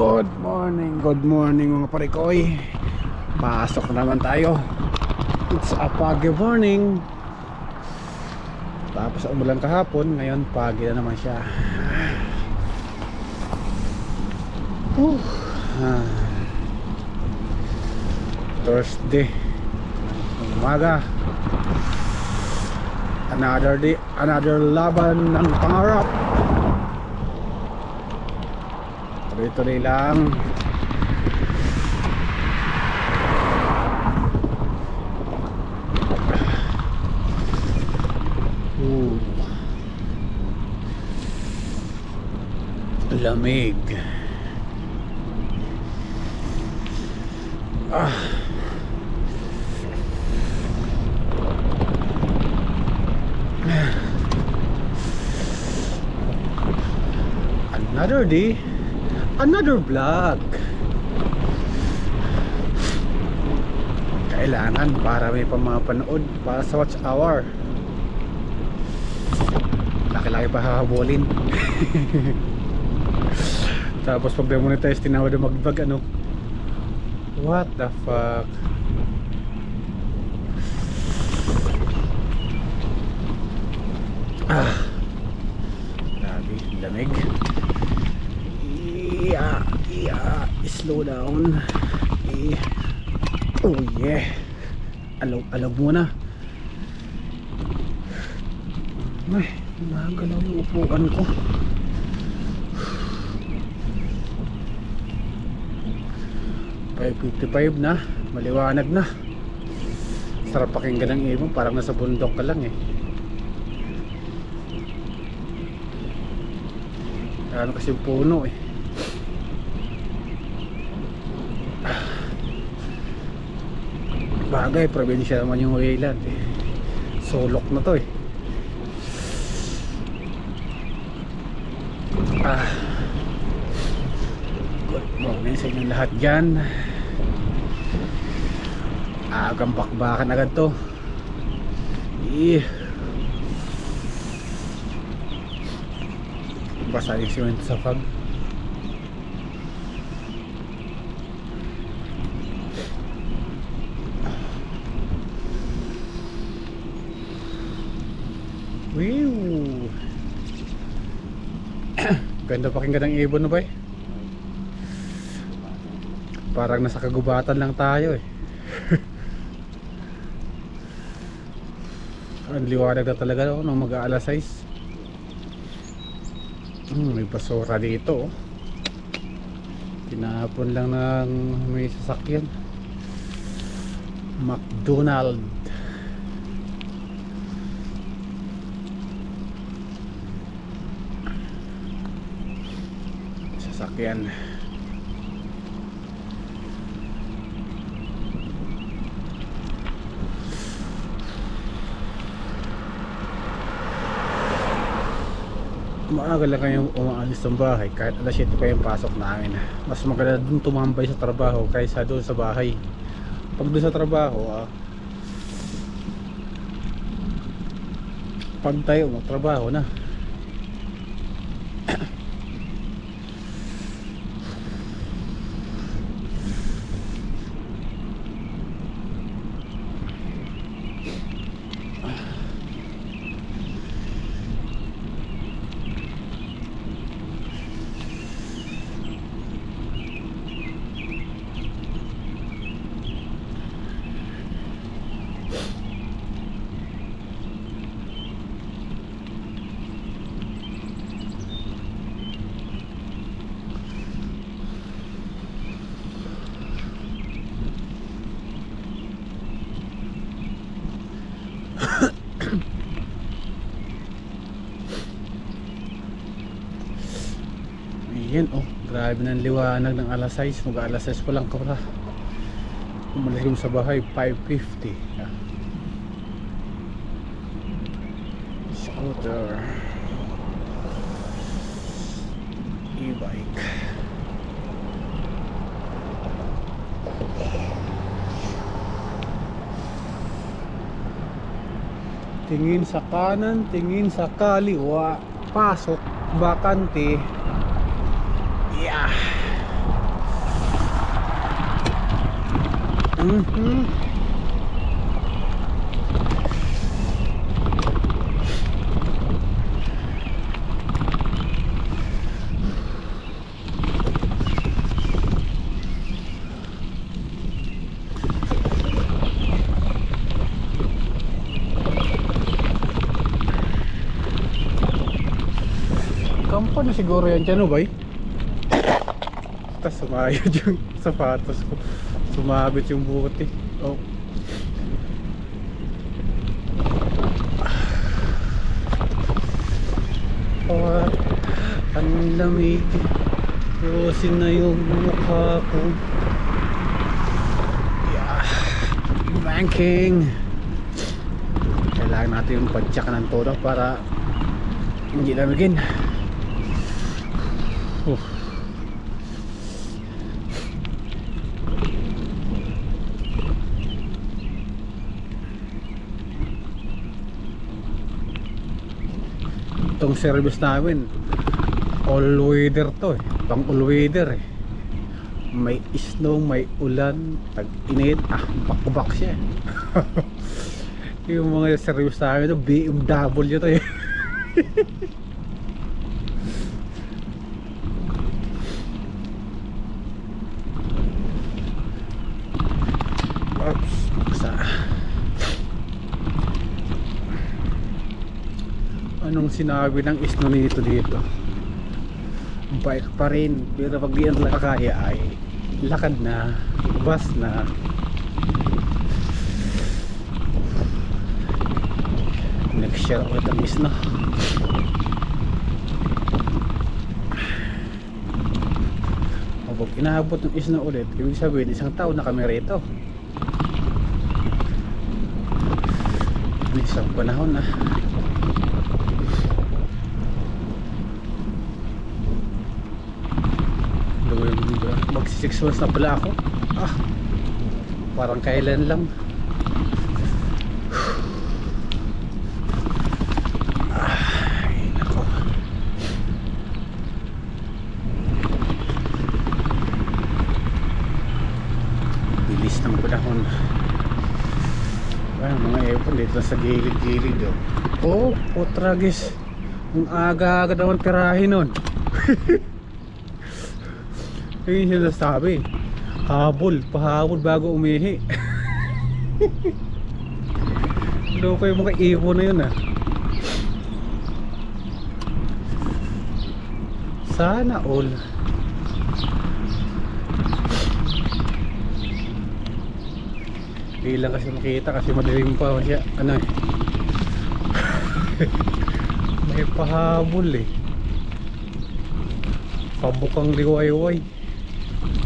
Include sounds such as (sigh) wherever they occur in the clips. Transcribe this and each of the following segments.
Good morning, good morning mga parikoy. Pasok na naman tayo. It's a foggy morning. Tapos umulan kahapon Ngayon pagi na naman siya. Whew. Ah. Thursday Umaga. Another day Another laban ng pangarap Tuloy-tuloy lang. Ooh. Lamig. Ah. Another day another vlog. Kailangan para may pamapanood para sa watch hour. Laki-laki pa hahabulin. (laughs) Tapos pag demonetize tinawad na mag-vlog ano? What the fuck? Ah. Grabe lamig Yeah, yeah, slow down. Eh. Oh yeah. Alog, alog muna. Ay, nagalaw yung upuan ko. Five fifty-five na, maliwanag na. Sarap pakinggan ng ibon, parang nasa bundok ka lang eh. Ano kasi puno eh. Bagay, probinsya naman yung Wayland eh. Solok na to eh. Ah. Good morning sa inyong lahat dyan. Agang bakbakan agad to. Eh. Basa yung sa fog. Ganda pakinggan ng ibon no ba Parang nasa kagubatan lang tayo eh. (laughs) Ang liwanag na talaga no, nung mag-aalas 6. Hmm, may basura dito oh. Tinapon lang ng may sasakyan. McDonald. Sasakyan. Maaga lang kayong umaalis ng bahay kahit alas 7 pa yung pasok namin. Mas maganda dun tumambay sa trabaho kaysa doon sa bahay. Pag doon sa trabaho, ah, pag tayo magtrabaho na. Ayan oh, grabe ng liwanag ng alas 6. Mag alas 6 pa lang kapra. Umalis kami sa bahay, 5.50. Yeah. Scooter. E-bike. Tingin sa kanan, tingin sa kaliwa. Pasok, bakante. Yeah. Mhm. Kampo na siguro yan dyan, bay? Tapos sumayod (laughs) yung sapatos ko. Sumabit yung buti. Oh. Oh, ang lamig. Rosin na yung mukha ko. Yeah. Banking. Kailangan natin yung pag-check ng todo para hindi lamigin. Itong service namin all weather to eh. Pang all weather eh. May snow, may ulan, tag-init, ah, bakbak siya. (laughs) yung mga service namin to, BMW to eh. (laughs) sinabi ng isno nito dito? Bike pa rin, pero pag di na talaga kaya ay lakad na, bus na. Next year ulit ang isno. Pag inaabot ng isno ulit, ibig sabihin isang taon na kami rito. Isang panahon na. Mag 6 months na pala ako. Ah, parang kailan lang. Bilis ng panahon. Ay, mga epon dito sa gilid-gilid oh. Oh, putragis. Ang aga-aga naman tirahin nun. (laughs) Yung sinasabi. Habol, pahabol bago umihi. Loko yung mga ipo na yun ah. Sana all. Hindi lang kasi makita kasi madilim pa siya. Ano eh. (laughs) May pahabol eh. Pabukang liwayway. Kahit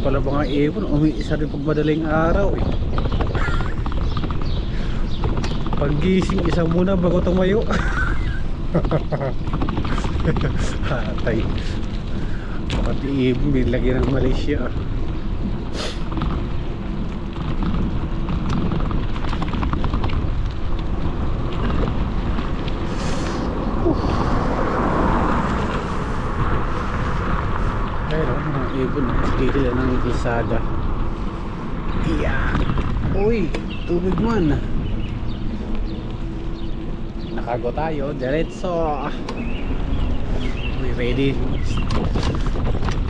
pala mga ibon, umiisa rin pag madaling araw eh. Paggising isa muna bago tumayo. (laughs) Hatay. Pati ibon nilagyan ng Malaysia. Ibon. Dito ng isada. Yeah. Uy, tubig man. Nakago tayo. Diretso. We ready.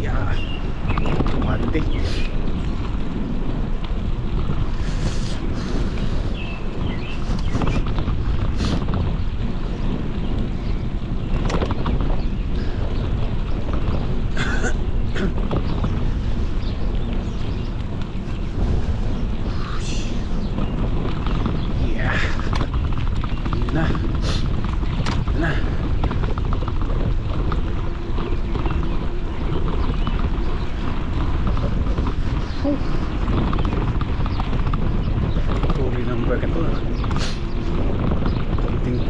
Yeah. Tumante.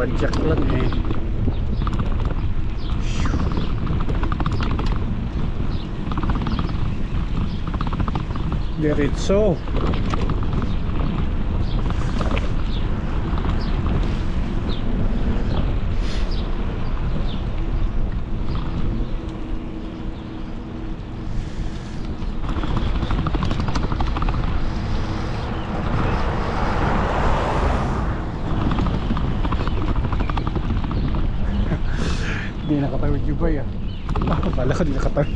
Pajak lang eh. Diretso. Diretso. Nakatawid yung bay ah. Ah, kala ko di nakatawid.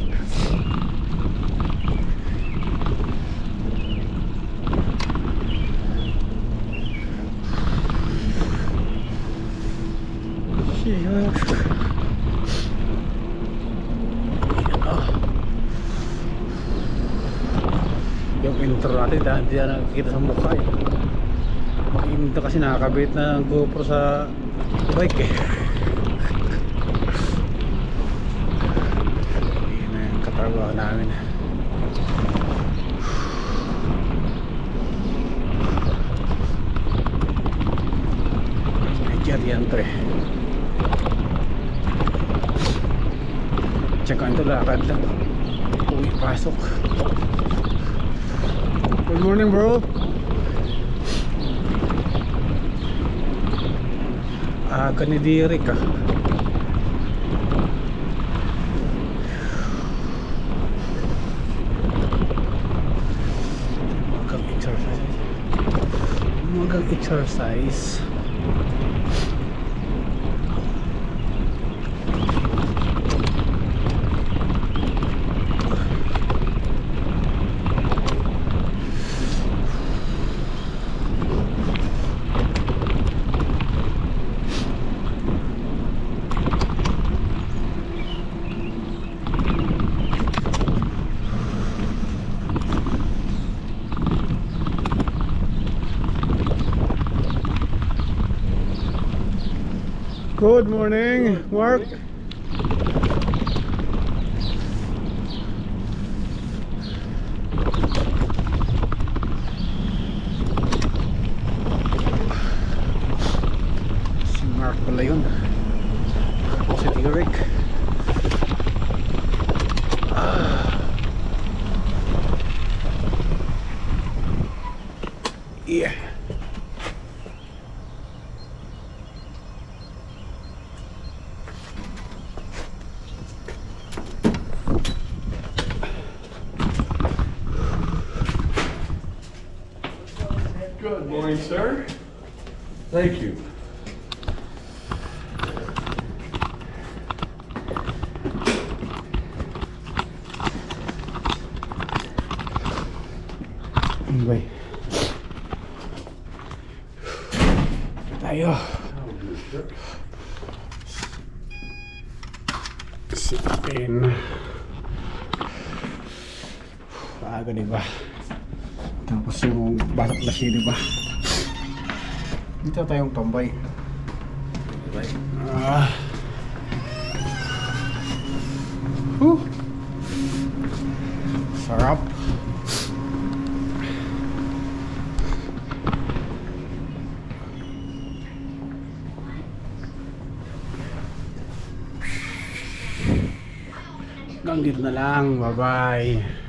Shit. Ah. Yung intro natin, dahil hindi na nakikita sa mukha eh. Makinto kasi nakakabit na ng GoPro sa bike eh. Yun katrabaho namin. To eh. Tsaka ito lakad lang. Uwi pasok. Good morning bro. Aga ni Derek ah. Exercise. Good morning, Mark. Tayo. Sipin. Aga di ba? Tapos yung batak na siya di ba? Dito tayong tambay. Ah. Huh. Sarap. Hanggang dito na lang. Bye-bye.